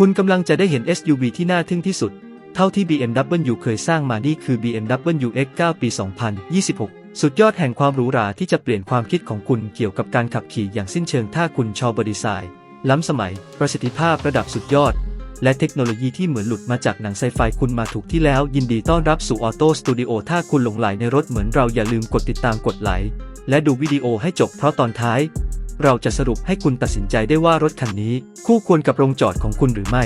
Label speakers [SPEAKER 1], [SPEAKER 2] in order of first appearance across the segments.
[SPEAKER 1] คุณกำลังจะได้เห็น SUV ที่น่าทึ่งที่สุด เท่าที่ BMW เคยสร้างมานี่คือ BMW X9 ปี 2026 สุดยอดแห่งความหรูหราที่จะเปลี่ยนความคิดของคุณเกี่ยวกับการขับขี่อย่างสิ้นเชิงถ้าคุณชอบบดีไซน์ ล้ำสมัย ประสิทธิภาพระดับสุดยอด และเทคโนโลยีที่เหมือนหลุดมาจากหนังไซไฟคุณมาถูกที่แล้ว ยินดีต้อนรับสู่ออโต้สตูดิโอถ้าคุณหลงไหลในรถเหมือนเราอย่าลืมกดติดตามกดไลค์และดูวิดีโอให้จบเพราะตอนท้าย เราจะสรุปให้คุณตัดสินใจได้ว่ารถคันนี้ คู่ควรกับโรงจอดของคุณหรือไม่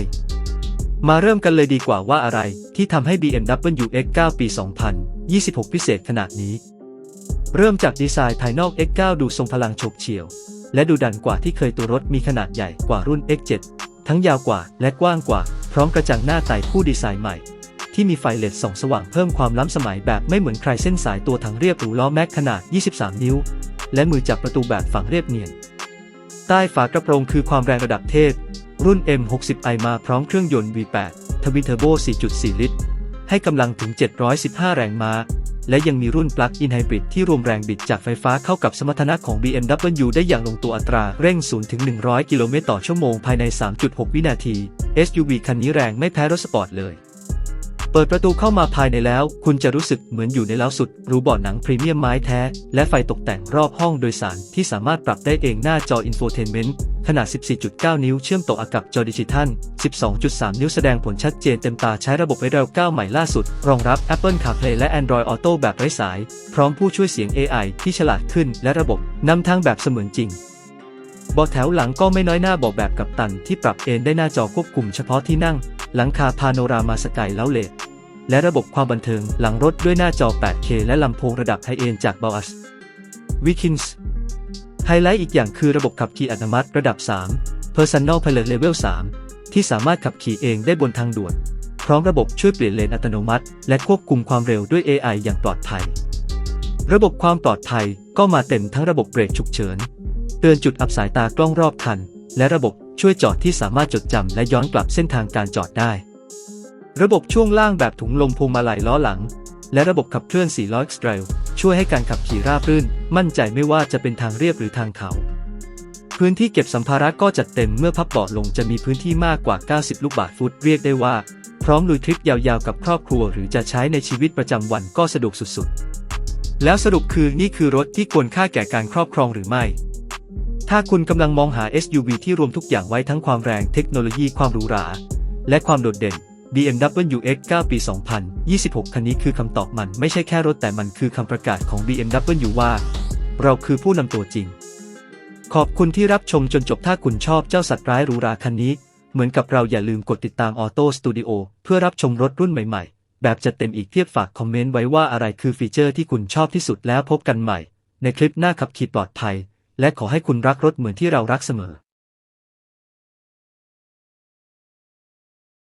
[SPEAKER 1] มาเริ่มกันเลยดีกว่าว่าอะไรที่ทำให้ BMW X9 ปี 2026 พิเศษขนาดนี้ เริ่มจากดีไซน์ภายนอก X9 ดูทรงพลังโฉบเฉี่ยว และดูดันกว่าที่เคยตัวรถมีขนาดใหญ่กว่ารุ่น X7 ทั้งยาวกว่าและกว้างกว่า พร้อมกระจังหน้าไต่ผู้ดีไซน์ใหม่ที่มีไฟเลดส่องสว่างเพิ่มความล้ำสมัยแบบไม่เหมือนใครเส้นสายตัวถังเรียบหรูล้อแม็กขนาด 23 นิ้ว และมือจับประตูแบบฝังเรียบเนียน ใต้ฝากระโปรงคือความแรงระดับเทพ รุ่น M60i มาพร้อมเครื่องยนต์ V8 ทวินเทอร์โบ 4.4 ลิตร ให้กำลังถึง 715 แรงม้า และยังมีรุ่นปลั๊กอินไฮบริดที่รวมแรงบิดจากไฟฟ้าเข้ากับสมรรถนะของ BMW ได้อย่างลงตัวอัตราเร่ง 0 ถึง 100 กิโลเมตรต่อชั่วโมงภายใน 3.6 วินาที SUV คันนี้แรงไม่แพ้รถสปอร์ตเลย เปิดประตูเข้ามาภายในแล้ว คุณจะรู้สึกเหมือนอยู่ในเล้าสุดรูบาะหนังพรีเมียมไม้แท้ และไฟตกแต่งรอบห้องโดยสารที่สามารถปรับได้เองหน้าจออินโฟเทนเมนต์ขนาด 14.9 นิ้วเชื่อมต่อกับจอดิจิทัล 12.3 นิ้วแสดงผลชัดเจนเต็มตาใช้ระบบไวเร็ว9ใหม่ล่าสุด รองรับ Apple CarPlay และ Android Auto แบบไร้สาย พร้อมผู้ช่วยเสียง AI ที่ฉลาดขึ้นและระบบนำทางแบบเสมือนจริง บาแถวหลังก็ไม่น้อยหน้าเบาแบบกับตันที่ปรับเอนได้หน้าจอควบคุมเฉพาะที่นั่ง หลังคาพาโนรามาสกายแล้วเลดและระบบความบันเทิงหลังรถด้วยหน้าจอ 8K และลำโพงระดับไฮเอนจาก b o a s Vikings ไฮไลท์อีกอย่างคือระบบขับขี่อัตโนมัติระดับ 3 Personal Pilot Level 3 ที่สามารถขับขี่เองได้บนทางด่วน พร้อมระบบช่วยเปลี่ยนเลนอัตโนมัติ และควบคุมความเร็วด้วย AI อย่างปลอดภัย ระบบความปลอดภัยก็มาเต็มทั้งระบบเบรกฉุกเฉิน เตือนจุดอับสายตากล้องรอบคัน และระบบช่วยจอดที่สามารถจดจำและย้อนกลับเส้นทางการจอดได้ ระบบช่วงล่างแบบถุงลมพวงมาลัยล้อหลัง และระบบขับเคลื่อน4ล้อ X-Drive ช่วยให้การขับขี่ราบรื่น มั่นใจไม่ว่าจะเป็นทางเรียบหรือทางเขา พื้นที่เก็บสัมภาระก็จัดเต็มเมื่อพับเบาะลงจะมีพื้นที่มากกว่า 90 ลูกบาศก์ฟุตเรียกได้ว่า พร้อมลุยทริปยาวๆกับครอบครัว หรือจะใช้ในชีวิตประจำวันก็สะดวกสุดๆ แล้วสรุปคือนี่คือรถที่ควรค่าแก่การครอบครองหรือไม่ ถ้าคุณกำลังมองหา SUV ที่รวมทุกอย่างไว้ทั้งความแรงเทคโนโลยีความหรูหรา และความโดดเด่น BMW X9 ปี 2026 คันนี้คือคำตอบมันไม่ใช่แค่รถแต่มันคือคำประกาศของ BMW ว่า เราคือผู้นำตัวจริง ขอบคุณที่รับชมจนจบถ้าคุณชอบเจ้าสัตว์ร้ายหรูหราคันนี้ เหมือนกับเราอย่าลืมกดติดตาม Auto Studio เพื่อรับชมรถรุ่นใหม่ๆ แบบจัดเต็มอีกเพียบฝากคอมเมนต์ไว้ว่าอะไรคือฟีเจอร์ที่คุณชอบที่สุดแล้วพบกันใหม่ ในคลิปหน้าขับขี่ปลอดภัย และขอให้คุณรักรถเหมือนที่เรารักเสมอ